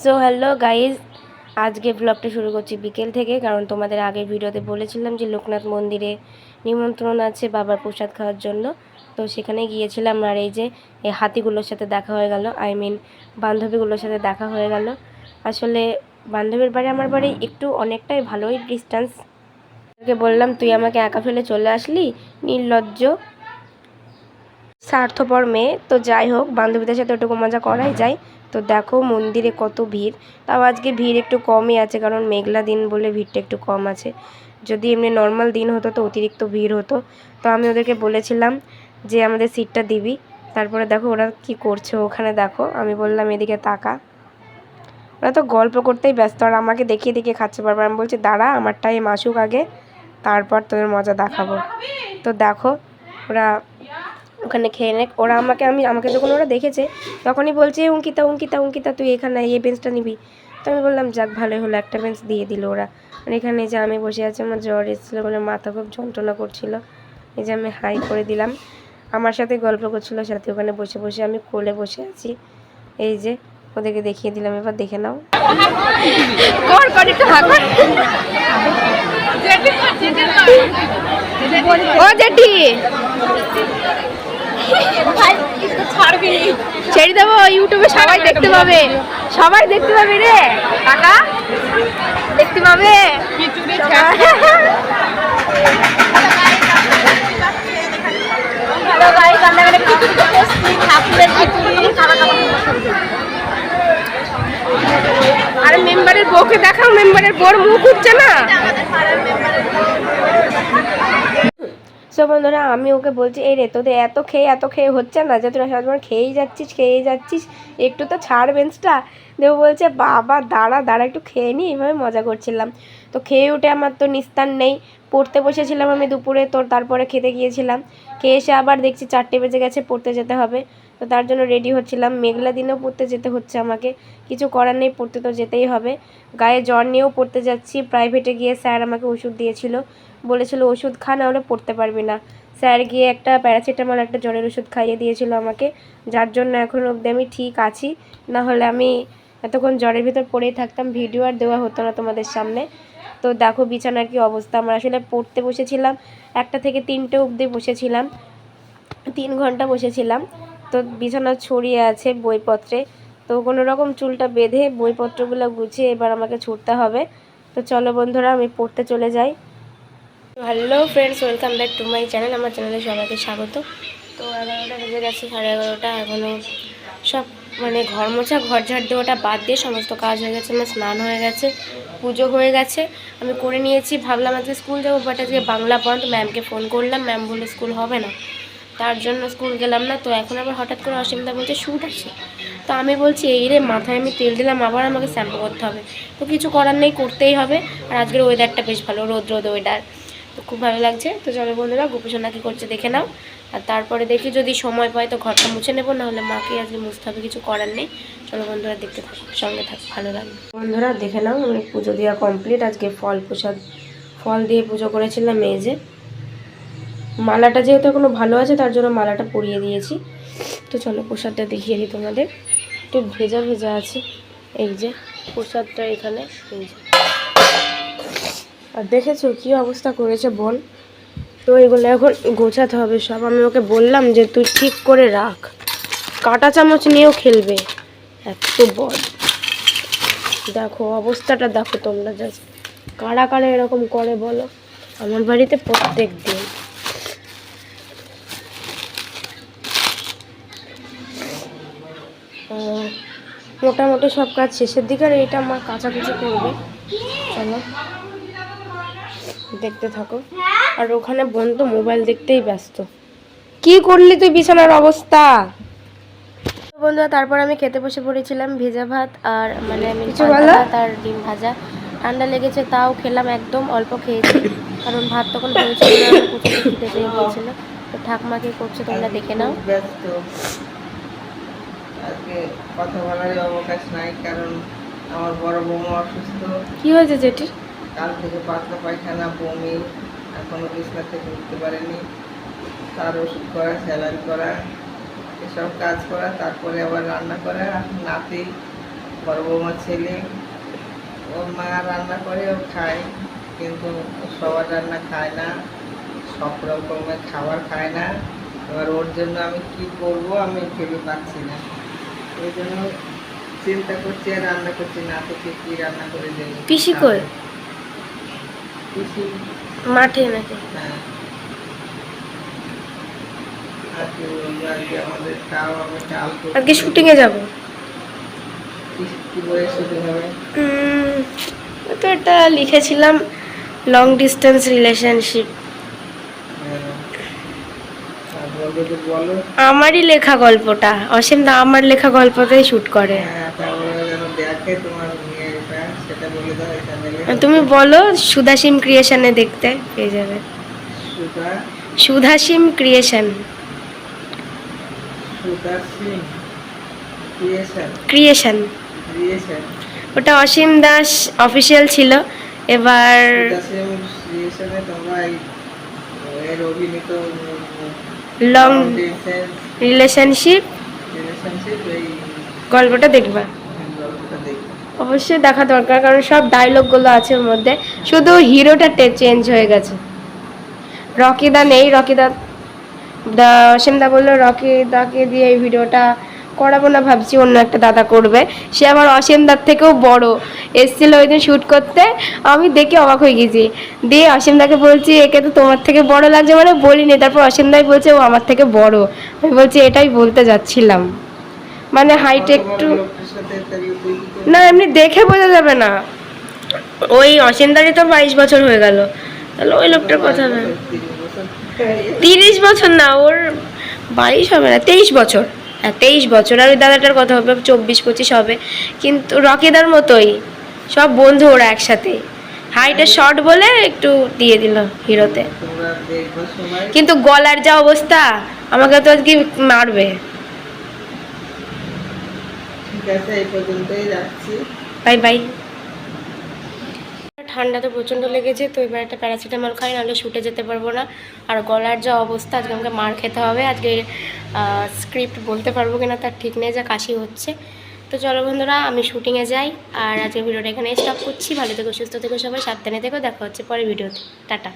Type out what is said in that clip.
So hello guys আজকে ব্লগটা শুরু করছি বিকেল থেকে, কারণ তোমাদের আগের ভিডিওতে বলেছিলাম যে লোকনাথ মন্দিরে নিমন্ত্রণ আছে বাবার প্রসাদ খাওয়ার জন্য। তো সেখানে গিয়েছিলাম আর এই যে, এই হাতিগুলোর সাথে দেখা হয়ে গেল আই মিন বান্ধবীগুলোর সাথে দেখা হয়ে গেল। আসলে বান্ধবীর বাড়ি আমার বাড়ি একটু অনেকটাই ভালোই ডিস্টেন্স বললাম, তুই আমাকে একা ফেলে চলে আসলি? নির্লজ্জ। স্বার্থপর মেয়ে। তো যাই হোক, বান্ধবীদের সাথে ওটুকু মজা করাই যায়। তো দেখো মন্দিরে কত ভিড়। তাও আজকে ভিড় একটু কমই আছে, কারণ মেঘলা দিন বলে ভিড়টা একটু কম আছে। যদি এমনি নর্মাল দিন হতো তো অতিরিক্ত ভিড় হতো। তো আমি ওদেরকে বলেছিলাম যে আমাদের সিটটা দিবি। তারপরে দেখো ওরা কি করছে ওখানে দেখো। আমি বললাম, এদিকে তাকা। ওরা তো গল্প করতেই ব্যস্ত। আর আমাকে দেখিয়ে দেখিয়ে খাচ্ছে বারবার। আমি বলছি, দাঁড়া, আমার টাইম আসুক আগে। তারপর তোদের মজা দেখাবো। তো দেখো ওরা ওখানে খেয়ে নে। ওরা আমাকে, আমি, আমাকে যখন ওরা দেখেছে, তখনই বলছে, অঙ্কিতা অঙ্কিতা অঙ্কিতা, তুই এখানে এই বেঞ্চটা নিবি। তো আমি বললাম, যাক, ভালোই হলো, একটা বেঞ্চ দিয়ে দিল ওরা। আর এখানে যে আমি বসে আছি, আমার জ্বর এসেছিল বলে মাথা খুব যন্ত্রণা করছিল। এই যে আমি হাই করে দিলাম। আমার সাথে গল্প করছিল, সাথে ওখানে বসে বসে আমি কোলে বসে আছি। এই যে, ওদেরকে দেখিয়ে দিলাম, এবার দেখে নাও। ও, জেঠি। ছেড়ে দেবো ইউটিউবে সবাই দেখতে পাবে। সবাই দেখতে পাবে রে। কাকা দেখতে পাবে? আরে মেম্বারের বউকে দেখাও মেম্বারের বউর মুখ উঠছে না। সো বন্ধুরা, আমি ওকে বলছি, এই রে, তোদের এত খেয়ে এত খেয়ে হচ্ছে না যে তোরা সবসময় খেয়েই যাচ্ছিস খেয়েই যাচ্ছিস? একটু তো ছাড় বেঞ্চটা। দেবো বলছে, বাবা, দাঁড়া দাঁড়া, একটু খেয়ে নিই এইভাবে মজা করছিলাম। তো খেয়ে উঠে আমার তো নিস্তার নেই। পড়তে বসেছিলাম আমি দুপুরে তোর তারপরে খেতে গিয়েছিলাম। খেয়ে এসে আবার দেখছি চারটে বেজে গেছে, পড়তে যেতে হবে। তো তার জন্য রেডি হচ্ছিলাম। মেঘলা দিনেও পড়তে যেতে হচ্ছে আমাকে। কিছু করার নেই, পড়তে তো যেতেই হবে। গায়ে জ্বর নিয়েও পড়তে যাচ্ছি। প্রাইভেটে গিয়ে স্যার আমাকে ওষুধ দিয়েছিল। বলেছিল, ওষুধ খা না হলে পড়তে পারবি না। স্যার গিয়ে একটা প্যারাসিটামল, একটা জ্বরের ওষুধ খাইয়ে দিয়েছিল আমাকে। যার জন্য এখন অবধি আমি ঠিক আছি। না হলে আমি এতক্ষণ জ্বরের ভিতর পড়েই থাকতাম, ভিডিও আর দেওয়া হতো না তোমাদের সামনে। তো দেখো বিছানার কি অবস্থা। আমরা আসলে পড়তে বসেছিলাম, একটা থেকে তিনটে অবধি বসেছিলাম, তিন ঘণ্টা বসেছিলাম। তো বিছানা ছড়িয়ে আছে বইপত্রে। তো কোনো রকম চুলটা বেঁধে বইপত্রগুলো গুছিয়ে এবার আমাকে ছুটতে হবে। তো চলো বন্ধুরা, আমি পড়তে চলে যাই। Hello friends, welcome back to my channel, আমার চ্যানেলে সবাইকে স্বাগত। তো এগারোটা বেজে গেছে, সাড়ে এগারোটা এখনও সব মানে ঘর মোছা, ঘর ঝাড় দেওয়াটা বাদ দিয়ে সমস্ত কাজ হয়ে গেছে আমার স্নান হয়ে গেছে, পুজো হয়ে গেছে। আমি করে নিয়েছি, ভাবলাম আজকে স্কুল যাব বাট আজকে বাংলা বন্ধ ম্যামকে ফোন করলাম ম্যাম বলে স্কুল হবে না। তার জন্য স্কুল গেলাম না, তো এখন আবার হঠাৎ করে অসুবিধা বলছে শ্যুট আছে। তো আমি বলছি, এই রে, মাথায় আমি তেল দিলাম, আবার আমাকে শ্যাম্পু করতে হবে। তো কিছু করার নেই, করতেই হবে। আর আজকের ওয়েদারটা বেশ ভালো, রোদ রোদ ওয়েদার তো খুব ভালো লাগছে। তো চলো বন্ধুরা গোপীসোনা কী করছে দেখে নাও। আর তারপরে দেখি যদি সময় পাই তো ঘরটা মুছে নেব, নাহলে মাকে আজকে মুছতে হবে, কিছু করার নেই। চলো বন্ধুরা, দেখতে থাকো, সঙ্গে থাকো, ভালো লাগবে। বন্ধুরা, দেখে নাও, আমি পুজো দেওয়া কমপ্লিট আজকে ফল প্রসাদ, ফল দিয়ে পুজো করেছিলাম যে। মালাটা যেহেতু এখনও ভালো আছে, তার জন্য মালাটা পরিয়ে দিয়েছি। তো চলো প্রসাদটা দেখিয়ে দিই তোমাদের। একটু ভেজা ভেজা আছে। এই যে, প্রসাদটা এখানে, এই যে। আর দেখেছ কি অবস্থা করেছে বল? তো এগুলো এখন গোছাতে হবে সব। আমি ওকে বললাম যে তুই ঠিক করে রাখ। কাঁটা চামচ নিয়েও খেলবে। এত বল। দেখো অবস্থাটা দেখো তোমরা জাস্ট কারা কারা এরকম করে বলো? আমার বাড়িতে প্রত্যেক দিন। মোটামুটি সব কাজ শেষের দিকে আর এইটা মা কাচাকুচি করবে। চলো। দেখতে থাকো। আর ওখানে বোন তো মোবাইল দেখতেই ব্যস্ত। কি করলি তুই? বিছানার অবস্থা। বন্ধুরা তারপর আমি খেতে বসে পড়েছিলাম ভেজা ভাত আর মানে আমি কিছু ভাত আর ডিম ভাজা। ঠান্ডা লেগেছে তাও খেলাম একদম অল্প খেয়েছি। কারণ ভাত তখন হয়েছিল না খিদে পেয়ে গিয়েছিল তো ঠাকমা কি করছে তোমরা দেখে নাও। খুব ব্যস্ত। আজকে কথা বলার অবকাশ নাই কারণ আমার বড় বৌমা অসুস্থ। কি হয়েছে জেঠির? কাল থেকে পাতলা পায়খানা, বমি, এখনও বিছনা থেকে উঠতে পারেনি। তার ওষুধ করা স্যালারি করা, এসব কাজ করা, তারপরে আবার রান্না করা। নাতি, বড় বৌমার ছেলে, ওর মা রান্না করে, ও খায়, কিন্তু সবার রান্না খায় না। সব রকমের খাবার খায় না। এবার ওর জন্য আমি কি করব, আমি ভেবে পাচ্ছি না। ওই জন্য চিন্তা করছি আর রান্না করছি না তোকে কি রান্না করে দেবো। পিসি কই? মাঠে নাকি? আজকে। আজকে শুটিংয়ে যাব। শুটিং তো এটা লিখেছিলাম লং ডিস্টেন্স রিলেশনশিপ আমারই লেখা গল্পটা। অসীম দা আমার লেখা গল্পতেই শুট করে হ্যাঁ তারপরে যেন দেখে তোমার মেয়েটা সেটা বলে দাও এই চ্যানেলে তুমি বলো সুধাসিম ক্রিয়েশনে দেখতে পেয়ে যাবে। সুধাসিম ক্রিয়েশন ক্রিয়েশন ওটা অসীম দাস অফিসিয়াল ছিল। এবার লং রিলেশনশিপ গল্পটা দেখবে। অবশ্যই দেখা দরকার, কারণ সব ডায়লগগুলো আছে ওর মধ্যে। শুধু হিরোটা চেঞ্জ হয়ে গেছে। রকিদা নেই, রকিদা দা অসীমদা বলল, রকিদাকে দিয়ে এই ভিডিওটা করাবো না, ভাবছি অন্য একটা দাদা করবে। সে আবার অসীমদার থেকেও বড়। এসেছিল ওই দিন শ্যুট করতে, আমি দেখে অবাক হয়ে গেছি। দিয়ে অসীমদাকে বলছি, একে তো তোমার থেকে বড় লাগছে মানে বলিনি। তারপর অসীমদাই বলছে, ও আমার থেকে বড়। আমি বলছি, এটাই বলতে যাচ্ছিলাম। মানে হাইট একটু না এমনি দেখে বোঝা যাবে না। ওই অসীমদারই তো বাইশ বছর হয়ে গেল। তাহলে ওই লোকটার কথা না। তিরিশ বছর না ওর বাইশ হবে না তেইশ বছর। হ্যাঁ তেইশ বছর। আর ওই দাদাটার কথা হবে চব্বিশ পঁচিশ হবে। কিন্তু রকিদার মতোই সব বন্ধু ওরা একসাথে। হাইটে শর্ট বলে একটু দিয়ে দিল হিরোতে। কিন্তু গলার যা অবস্থা আমাকে তো আজকে মারবে। ঠিক আছে এই পর্যন্তই রাখছি বাই বাই। ঠান্ডা তো প্রচণ্ড লেগেছে তো এবার একটা প্যারাসিটামল খাই নাহলে শুটে যেতে পারব না। আর গলার যা অবস্থা আজকে আমাকে মার খেতে হবে আজকে স্ক্রিপ্ট বলতে পারব কিনা তার ঠিক নেই যা কাশি হচ্ছে। তো চলো বন্ধুরা আমি শুটিংয়ে যাই আর আজকে ভিডিওটা এখানে স্টপ করছি। ভালো থেকো সুস্থ থেকো সবাই সাবধানে থেকো দেখা হচ্ছে পরে ভিডিওতে। টাটা।